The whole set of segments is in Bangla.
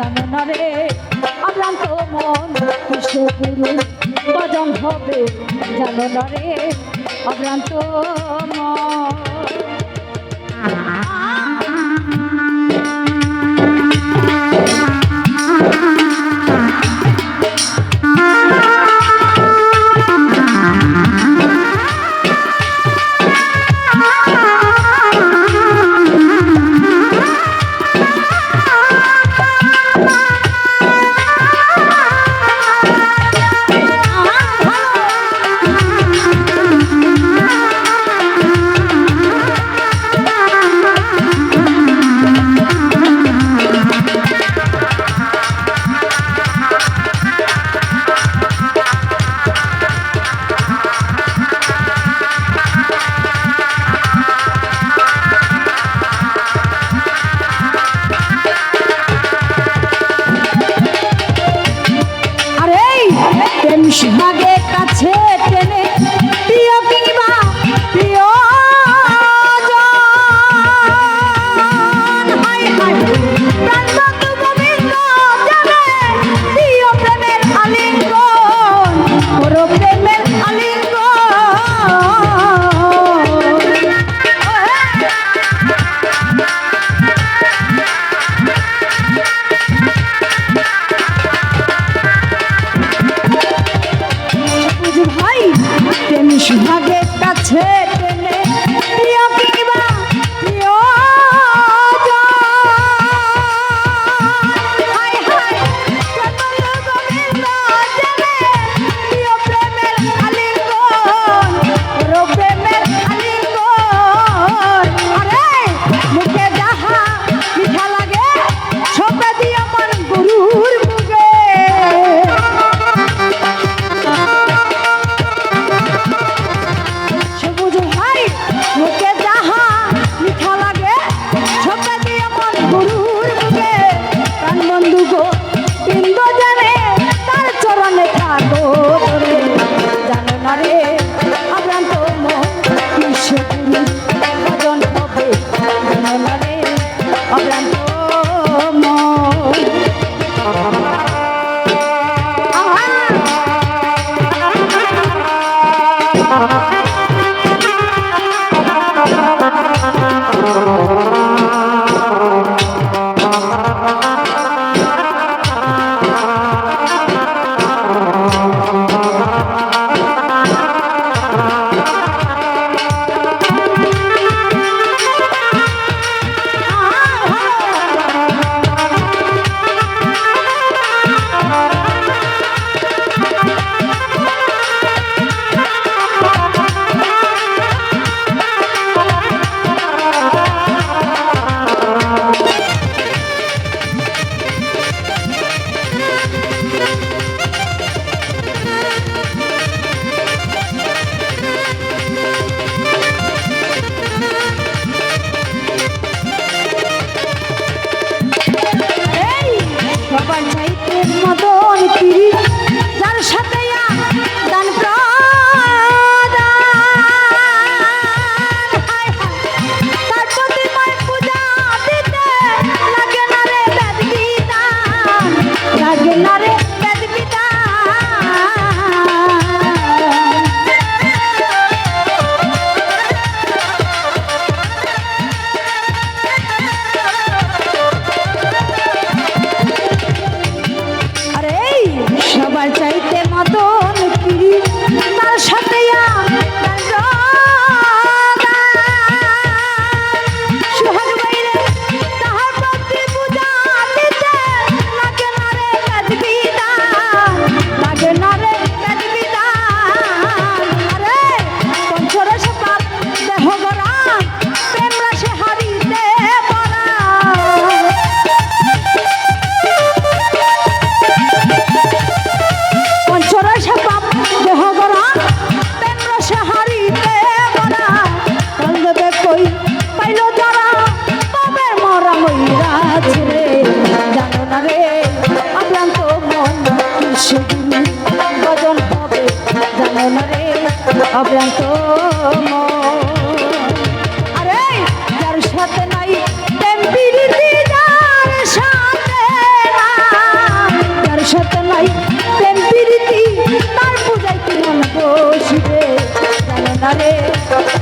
জানো না রে? আক্রান্ত মন কৃষ্ণ গুরু ভজন হবে জানো না রে? আক্রান্ত মন। Smith. অব্লান্ত আরে, যার সাথে নাই যার সাথে নাই প্রেম প্রীতি, তার পূজায় কি মন বসিবে? জানো না রে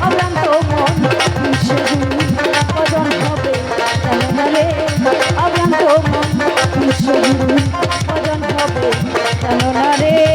অব্লান্ত মন হবে? জানো রে।